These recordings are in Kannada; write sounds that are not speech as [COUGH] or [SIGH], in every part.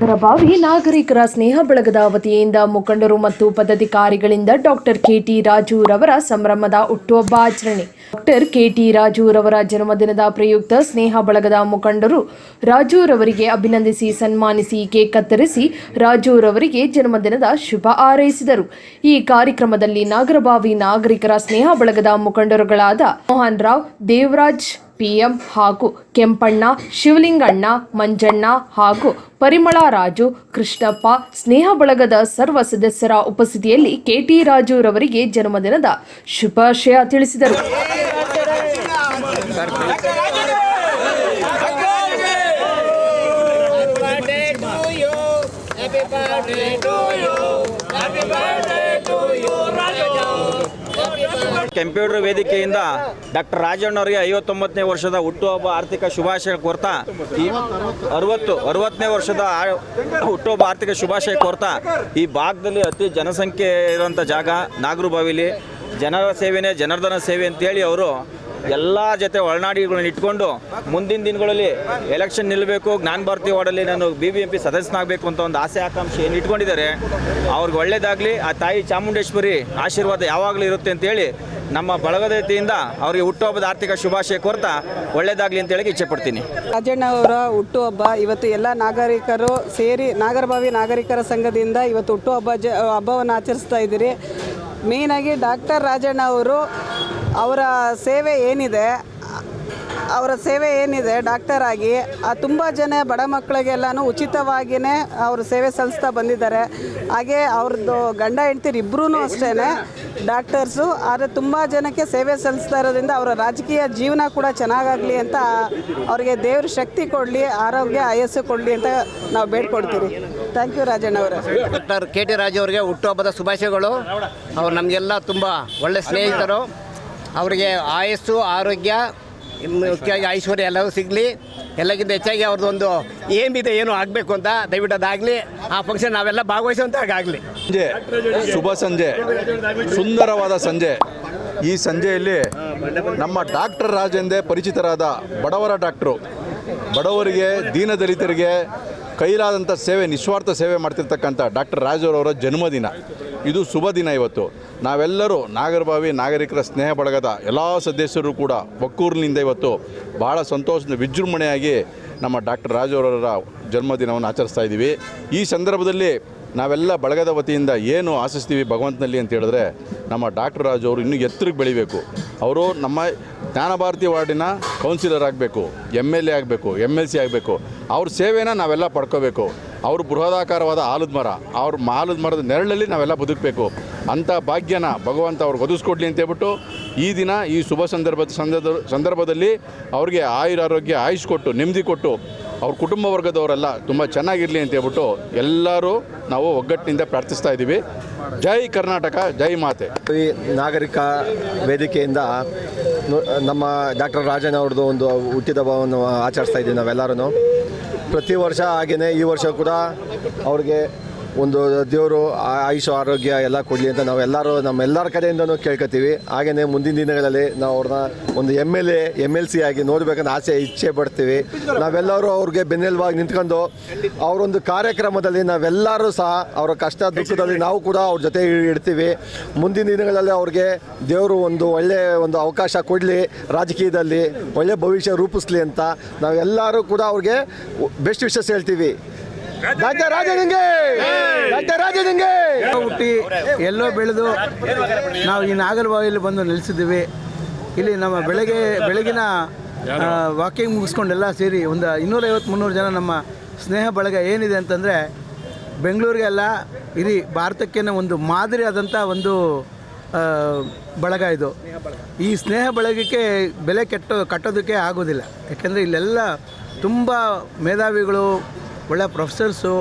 ನಾಗರಬಾವಿ ನಾಗರಿಕರ ಸ್ನೇಹ ಬಳಗದ ವತಿಯಿಂದ ಮುಖಂಡರು ಮತ್ತು ಪದಾಧಿಕಾರಿಗಳಿಂದ ಡಾಕ್ಟರ್ ಕೆಟಿ ರಾಜುರವರ ಸಂಭ್ರಮದ ಹುಟ್ಟುಹಬ್ಬ ಆಚರಣೆ ಡಾಕ್ಟರ್ ಕೆಟಿ ರಾಜುರವರ ಜನ್ಮದಿನದ ಪ್ರಯುಕ್ತ ಸ್ನೇಹ ಬಳಗದ ಮುಖಂಡರು ರಾಜುರವರಿಗೆ ಅಭಿನಂದಿಸಿ ಸನ್ಮಾನಿಸಿ ಕೇಕ್ ಕತ್ತರಿಸಿ ರಾಜುರವರಿಗೆ ಜನ್ಮದಿನದ ಶುಭ ಹಾರೈಸಿದರು. ಈ ಕಾರ್ಯಕ್ರಮದಲ್ಲಿ ನಾಗರಬಾವಿ ನಾಗರಿಕರ ಸ್ನೇಹ ಬಳಗದ ಮುಖಂಡರುಗಳಾದ ಮೋಹನ್ ರಾವ್, ದೇವರಾಜ್ ಪಿಎಂ ಹಾಗೂ ಕೆಂಪಣ್ಣ, ಶಿವಲಿಂಗಣ್ಣ, ಮಂಜಣ್ಣ ಹಾಗೂ ಪರಿಮಳ ರಾಜು, ಕೃಷ್ಣಪ್ಪ ಸ್ನೇಹ ಬಳಗದ ಸರ್ವ ಸದಸ್ಯರ ಉಪಸ್ಥಿತಿಯಲ್ಲಿ ಕೆಟಿ ರಾಜುರವರಿಗೆ ಜನ್ಮದಿನದ ಶುಭಾಶಯ ತಿಳಿಸಿದರು birthday to you. Happy birthday to you, Raja. Happy computer ವೇದಿಕೆಯಿಂದ ಡಾಕ್ಟರ್ ರಾಜಣ್ಣವರಿಗೆ ಐವತ್ತೊಂಬತ್ತನೇ ವರ್ಷದ ಹುಟ್ಟುಹಬ್ಬ ಆರ್ಥಿಕ ಶುಭಾಶಯ ಕೋರ್ತಾ. ಅರವತ್ತು, ಅರವತ್ತನೇ ವರ್ಷದ ಹುಟ್ಟುಹಬ್ಬ ಆರ್ಥಿಕ ಶುಭಾಶಯ ಕೋರ್ತಾ. ಈ ಭಾಗದಲ್ಲಿ ಅತಿ ಜನಸಂಖ್ಯೆ ಇರುವಂಥ ಜಾಗ ನಾಗರಬಾವಿಲಿ. ಜನರ ಸೇವೆನೇ ಜನಾರ್ದನ ಸೇವೆ ಅಂತೇಳಿ ಅವರು ಎಲ್ಲ ಜೊತೆ ಒಳನಾಡಿಗಳನ್ನ ಇಟ್ಕೊಂಡು ಮುಂದಿನ ದಿನಗಳಲ್ಲಿ ಎಲೆಕ್ಷನ್ ನಿಲ್ಲಬೇಕು ಜ್ಞಾನ ಭಾರತಿ ವಾರ್ಡಲ್ಲಿ ನಾನು ಬಿ ಬಿ ಎಂ ಪಿ ಸದಸ್ಯನಾಗಬೇಕು ಅಂತ ಒಂದು ಆಸೆ, ಆಕಾಂಕ್ಷೆ ಏನು ಇಟ್ಕೊಂಡಿದ್ದಾರೆ, ಅವ್ರಿಗೆ ಒಳ್ಳೇದಾಗಲಿ, ಆ ತಾಯಿ ಚಾಮುಂಡೇಶ್ವರಿ ಆಶೀರ್ವಾದ ಯಾವಾಗಲೂ ಇರುತ್ತೆ ಅಂತೇಳಿ ನಮ್ಮ ಬಳಗದತೆಯಿಂದ ಅವರಿಗೆ ಹುಟ್ಟುಹಬ್ಬದ ಆರ್ಥಿಕ ಶುಭಾಶಯ ಕೊರ್ತಾ ಒಳ್ಳೇದಾಗಲಿ ಅಂತ ಹೇಳಿ ಇಚ್ಛೆ ಪಡ್ತೀನಿ. ರಾಜಣ್ಣ ಅವರ ಹುಟ್ಟುಹಬ್ಬ ಇವತ್ತು ಎಲ್ಲ ನಾಗರಿಕರು ಸೇರಿ ನಾಗರಭಾವಿ ನಾಗರಿಕರ ಸಂಘದಿಂದ ಇವತ್ತು ಹುಟ್ಟುಹಬ್ಬ ಜ ಹಬ್ಬವನ್ನು ಆಚರಿಸ್ತಾ ಇದ್ದೀರಿ. ಮೇನಾಗಿ ಡಾಕ್ಟರ್ ರಾಜಣ್ಣ ಅವರು ಅವರ ಸೇವೆ ಏನಿದೆ, ಅವರ ಸೇವೆ ಏನಿದೆ ಡಾಕ್ಟರ್ ಆಗಿ ತುಂಬ ಜನ ಬಡ ಮಕ್ಕಳಿಗೆಲ್ಲನೂ ಉಚಿತವಾಗಿಯೇ ಅವರು ಸೇವೆ ಸಲ್ಲಿಸ್ತಾ ಬಂದಿದ್ದಾರೆ. ಹಾಗೆ ಅವ್ರದ್ದು ಗಂಡ ಹೆಂಡ್ತಿರು ಇಬ್ಬರೂ ಅಷ್ಟೇ ಡಾಕ್ಟರ್ಸು ಆದರೆ ತುಂಬ ಜನಕ್ಕೆ ಸೇವೆ ಸಲ್ಲಿಸ್ತಾ ಇರೋದ್ರಿಂದ ಅವರ ರಾಜಕೀಯ ಜೀವನ ಕೂಡ ಚೆನ್ನಾಗಾಗಲಿ ಅಂತ ಅವರಿಗೆ ದೇವ್ರ ಶಕ್ತಿ ಕೊಡಲಿ, ಆರೋಗ್ಯ ಆಯಸ್ಸು ಕೊಡಲಿ ಅಂತ ನಾವು ಬೇಡ್ಕೊಡ್ತೀವಿ ಥ್ಯಾಂಕ್ ಯು ರಾಜಣ್ಣ ಅವರೇ. ಡಾಕ್ಟರ್ ಕೆ ಟಿ ರಾಜು ಅವರಿಗೆ ಹುಟ್ಟುಹಬ್ಬದ ಶುಭಾಶಯಗಳು. ಅವ್ರು ನಮಗೆಲ್ಲ ತುಂಬ ಒಳ್ಳೆ ಸ್ನೇಹಿತರು. ಅವರಿಗೆ ಆಯಸ್ಸು, ಆರೋಗ್ಯ ಮುಖ್ಯವಾಗಿ ಐಶ್ವರ್ಯ ಎಲ್ಲವೂ ಸಿಗಲಿ. ಎಲ್ಲಕ್ಕಿಂತ ಹೆಚ್ಚಾಗಿ ಅವ್ರದ್ದು ಒಂದು ಏನಿದೆ, ಏನು ಆಗಬೇಕು ಅಂತ ದಯವಿಟ್ಟು ಅದಾಗಲಿ. ಆ ಫಂಕ್ಷನ್ ನಾವೆಲ್ಲ ಭಾಗವಹಿಸುವಂತ ಆಗಲಿ ಸಂಜೆ, ಶುಭ ಸಂಜೆ, ಸುಂದರವಾದ ಸಂಜೆ. ಈ ಸಂಜೆಯಲ್ಲಿ ನಮ್ಮ ಡಾಕ್ಟರ್ ರಾಜ್ ಎಂದೇ ಪರಿಚಿತರಾದ ಬಡವರ ಡಾಕ್ಟ್ರು, ಬಡವರಿಗೆ ದೀನದಲಿತರಿಗೆ ಕೈಲಾದಂಥ ಸೇವೆ, ನಿಸ್ವಾರ್ಥ ಸೇವೆ ಮಾಡ್ತಿರ್ತಕ್ಕಂಥ ಡಾಕ್ಟರ್ ರಾಜವರವರ ಜನ್ಮದಿನ. ಇದು ಶುಭ ದಿನ ಇವತ್ತು. ನಾವೆಲ್ಲರೂ ನಾಗರಭಾವಿ ನಾಗರಿಕರ ಸ್ನೇಹ ಬಳಗದ ಎಲ್ಲ ಸದಸ್ಯರು ಕೂಡ ಒಕ್ಕೂರಿನಿಂದ ಇವತ್ತು ಭಾಳ ಸಂತೋಷದ ವಿಜೃಂಭಣೆಯಾಗಿ ನಮ್ಮ ಡಾಕ್ಟರ್ ರಾಜವರವರ ಜನ್ಮದಿನವನ್ನು ಆಚರಿಸ್ತಾ ಇದ್ದೀವಿ. ಈ ಸಂದರ್ಭದಲ್ಲಿ ನಾವೆಲ್ಲ ಬಳಗದ ವತಿಯಿಂದ ಏನು ಆಶಿಸ್ತೀವಿ ಭಗವಂತನಲ್ಲಿ ಅಂತ ಹೇಳಿದ್ರೆ ನಮ್ಮ ಡಾಕ್ಟರ್ ರಾಜು ಅವರು ಇನ್ನೂ ಎತ್ತರಕ್ಕೆ ಬೆಳಿಬೇಕು. ಅವರು ನಮ್ಮ ಜ್ಞಾನಭಾರತಿ ವಾರ್ಡಿನ ಕೌನ್ಸಿಲರ್ ಆಗಬೇಕು ಎಂ ಎಲ್ ಎ ಆಗಬೇಕು ಎಂ ಎಲ್ ಸಿ ಆಗಬೇಕು. ಅವ್ರ ಸೇವೆನ ನಾವೆಲ್ಲ ಪಡ್ಕೋಬೇಕು. ಅವರು ಬೃಹದಾಕಾರವಾದ ಆಲದ ಮರ, ಅವ್ರ ಆಲದ ಮರದ ನೆರಳಲ್ಲಿ ನಾವೆಲ್ಲ ಬದುಕಬೇಕು. ಅಂಥ ಭಾಗ್ಯನ ಭಗವಂತ ಅವ್ರಿಗೆ ಒದಗಿಸ್ಕೊಡ್ಲಿ ಅಂತ ಹೇಳ್ಬಿಟ್ಟು ಈ ದಿನ ಈ ಶುಭ ಸಂದರ್ಭ ಸಂದರ್ಭದಲ್ಲಿ ಅವ್ರಿಗೆ ಆಯುರಾರೋಗ್ಯ ಆಯುಷ್ ಕೊಟ್ಟು, ನೆಮ್ಮದಿ ಕೊಟ್ಟು ಅವ್ರ ಕುಟುಂಬ ವರ್ಗದವರೆಲ್ಲ ತುಂಬ ಚೆನ್ನಾಗಿರಲಿ ಅಂತ ಹೇಳ್ಬಿಟ್ಟು ಎಲ್ಲರೂ ನಾವು ಒಗ್ಗಟ್ಟಿನಿಂದ ಪ್ರಾರ್ಥಿಸ್ತಾ ಇದ್ದೀವಿ. ಜೈ ಕರ್ನಾಟಕ, ಜೈ ಮಾತೆ. ಈ ನಾಗರಿಕ ವೇದಿಕೆಯಿಂದ ನಮ್ಮ ಡಾಕ್ಟರ್ ರಾಜನ್ ಅವ್ರದ್ದು ಒಂದು ಹುಟ್ಟಿದ ಹಬ್ಬವನ್ನು ಆಚರಿಸ್ತಾ ಇದ್ದೀವಿ ನಾವೆಲ್ಲರೂ ಪ್ರತಿ ವರ್ಷ ಹಾಗೆಯೇ ಈ ವರ್ಷ ಕೂಡ ಅವ್ರಿಗೆ ಒಂದು ದೇವರು ಆಯುಷು, ಆರೋಗ್ಯ ಎಲ್ಲ ಕೊಡಲಿ ಅಂತ ನಾವೆಲ್ಲರೂ ನಮ್ಮೆಲ್ಲರ ಕಡೆಯಿಂದನೂ ಕೇಳ್ಕೊತೀವಿ. ಹಾಗೆಯೇ ಮುಂದಿನ ದಿನಗಳಲ್ಲಿ ನಾವು ಅವ್ರನ್ನ ಒಂದು M L A M L C ಆಗಿ ನೋಡಬೇಕಂತ ಆಸೆ, ಇಚ್ಛೆ ಪಡ್ತೀವಿ. ನಾವೆಲ್ಲರೂ ಅವ್ರಿಗೆ ಬೆನ್ನೆಲುಬಾಗಿ ನಿಂತ್ಕೊಂಡು ಅವರೊಂದು ಕಾರ್ಯಕ್ರಮದಲ್ಲಿ ನಾವೆಲ್ಲರೂ ಸಹ ಅವರ ಕಷ್ಟ ದುಃಖದಲ್ಲಿ ನಾವು ಕೂಡ ಅವ್ರ ಜೊತೆ ಇಡ್ತೀವಿ ಮುಂದಿನ ದಿನಗಳಲ್ಲಿ ಅವ್ರಿಗೆ ದೇವರು ಒಂದು ಒಳ್ಳೆಯ ಒಂದು ಅವಕಾಶ ಕೊಡಲಿ, ರಾಜಕೀಯದಲ್ಲಿ ಒಳ್ಳೆಯ ಭವಿಷ್ಯ ರೂಪಿಸ್ಲಿ ಅಂತ ನಾವೆಲ್ಲರೂ ಕೂಡ ಅವ್ರಿಗೆ ಬೆಸ್ಟ್ ವಿಶಸ್ ಹೇಳ್ತೀವಿ. ಡಾಕ್ಟರ್ ರಾಜನಿಂಗೆ ರಾಜ ರಾಜನಿಂಗೆ ಹುಟ್ಟಿ ಎಲ್ಲೋ ಬೆಳೆದು ನಾವು ಈ ನಾಗರಬಾವಿಯಲ್ಲಿ ಬಂದು ನೆಲೆಸಿದ್ದೀವಿ. ಇಲ್ಲಿ ನಮ್ಮ ಬೆಳಗ್ಗೆ ಬೆಳಗಿನ ವಾಕಿಂಗ್ ಮುಗಿಸ್ಕೊಂಡೆಲ್ಲ ಸೇರಿ ಒಂದು ಇನ್ನೂರೈವತ್ತು ಮುನ್ನೂರು ಜನ ನಮ್ಮ ಸ್ನೇಹ ಬಳಗ ಏನಿದೆ ಅಂತಂದರೆ ಬೆಂಗಳೂರಿಗೆಲ್ಲ ಇಡೀ ಭಾರತಕ್ಕೇನೆ ಒಂದು ಮಾದರಿ ಆದಂಥ ಒಂದು ಬಳಗ ಇದು. ಈ ಸ್ನೇಹ ಬಳಗಕ್ಕೆ ಬೆಲೆ ಕೆಟ್ಟು ಕಟ್ಟೋದಕ್ಕೆ ಆಗೋದಿಲ್ಲ. ಯಾಕೆಂದರೆ ಇಲ್ಲೆಲ್ಲ ತುಂಬ ಮೇಧಾವಿಗಳು ಒಳ್ಳೆ ಪ್ರೊಫೆಸರ್ಸು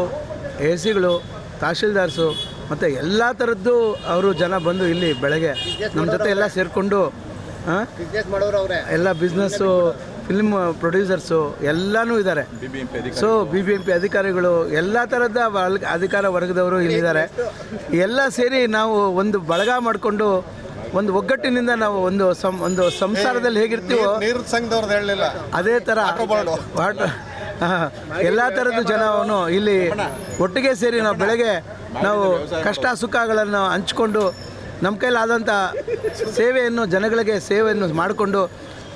ಎ ಸಿಗಳು ತಹಶೀಲ್ದಾರ್ಸು ಮತ್ತು ಎಲ್ಲ ಥರದ್ದು ಅವರು ಜನ ಬಂದು ಇಲ್ಲಿ ಬೆಳಗ್ಗೆ ನಮ್ಮ ಜೊತೆ ಎಲ್ಲ ಸೇರಿಕೊಂಡು ಎಲ್ಲ ಬಿಸ್ನೆಸ್ಸು ಫಿಲ್ಮ್ ಪ್ರೊಡ್ಯೂಸರ್ಸು ಎಲ್ಲನೂ ಇದ್ದಾರೆ. So B B M P ಅಧಿಕಾರಿಗಳು ಎಲ್ಲ ಥರದ ಅಧಿಕಾರ ವರ್ಗದವರು ಇಲ್ಲಿದ್ದಾರೆ ಎಲ್ಲ ಸೇರಿ ನಾವು ಒಂದು ಬಳಗ ಮಾಡಿಕೊಂಡು ಒಂದು ಒಗ್ಗಟ್ಟಿನಿಂದ ನಾವು ಒಂದು ಸಂ ಒಂದು ಸಂಸಾರದಲ್ಲಿ ಹೇಗಿರ್ತೀವೋ ಸಂಘದವ್ರದ್ದು ಹೇಳಲಿಲ್ಲ. ಅದೇ ಥರ ವಾಟರ್ [LAUGHS] ಎಲ್ಲ ಥರದ ಜನವನ್ನು ಇಲ್ಲಿ ಒಟ್ಟಿಗೆ ಸೇರಿ ನಾವು ಬೆಳಗ್ಗೆ ನಾವು ಕಷ್ಟ ಸುಖಗಳನ್ನು ಹಂಚಿಕೊಂಡು ನಮ್ಮ ಕೈಲಾದಂಥ ಸೇವೆಯನ್ನು ಜನಗಳಿಗೆ ಸೇವೆಯನ್ನು ಮಾಡಿಕೊಂಡು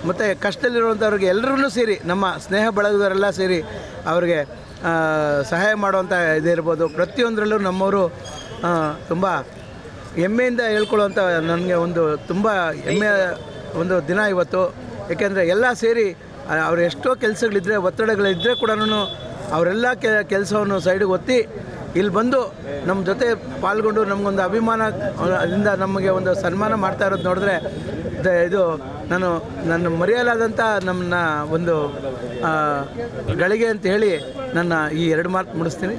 ಮತ್ತು ಕಷ್ಟದಲ್ಲಿರುವಂಥವ್ರಿಗೆ ಎಲ್ಲರನ್ನೂ ಸೇರಿ ನಮ್ಮ ಸ್ನೇಹ ಬಳಗದವರೆಲ್ಲ ಸೇರಿ ಅವ್ರಿಗೆ ಸಹಾಯ ಮಾಡುವಂಥ ಇದಿರ್ಬೋದು ಪ್ರತಿಯೊಂದರಲ್ಲೂ ನಮ್ಮವರು ತುಂಬ ಹೆಮ್ಮೆಯಿಂದ ಹೇಳ್ಕೊಳ್ಳುವಂಥ ನನಗೆ ಒಂದು ತುಂಬ ಹೆಮ್ಮೆಯ ಒಂದು ದಿನ ಇವತ್ತು. ಏಕೆಂದರೆ ಎಲ್ಲ ಸೇರಿ ಅವ್ರು ಎಷ್ಟೋ ಕೆಲಸಗಳಿದ್ದರೆ ಒತ್ತಡಗಳಿದ್ದರೆ ಕೂಡ ಅವರೆಲ್ಲ ಕೆಲಸವನ್ನು ಸೈಡಿಗೆ ಒತ್ತಿ ಇಲ್ಲಿ ಬಂದು ನಮ್ಮ ಜೊತೆ ಪಾಲ್ಗೊಂಡು ನಮಗೊಂದು ಅಭಿಮಾನ, ಅದರಿಂದ ನಮಗೆ ಒಂದು ಸನ್ಮಾನ ಮಾಡ್ತಾ ಇರೋದು ನೋಡಿದ್ರೆ ಇದು ನಾನು, ನನ್ನ ಮರೆಯಲಾದಂಥ ನಮ್ಮನ್ನ ಒಂದು ಗಳಿಗೆ ಅಂತ ಹೇಳಿ ನನ್ನ ಈ ಎರಡು ಮಾತು ಮುಡಿಸ್ತೀನಿ.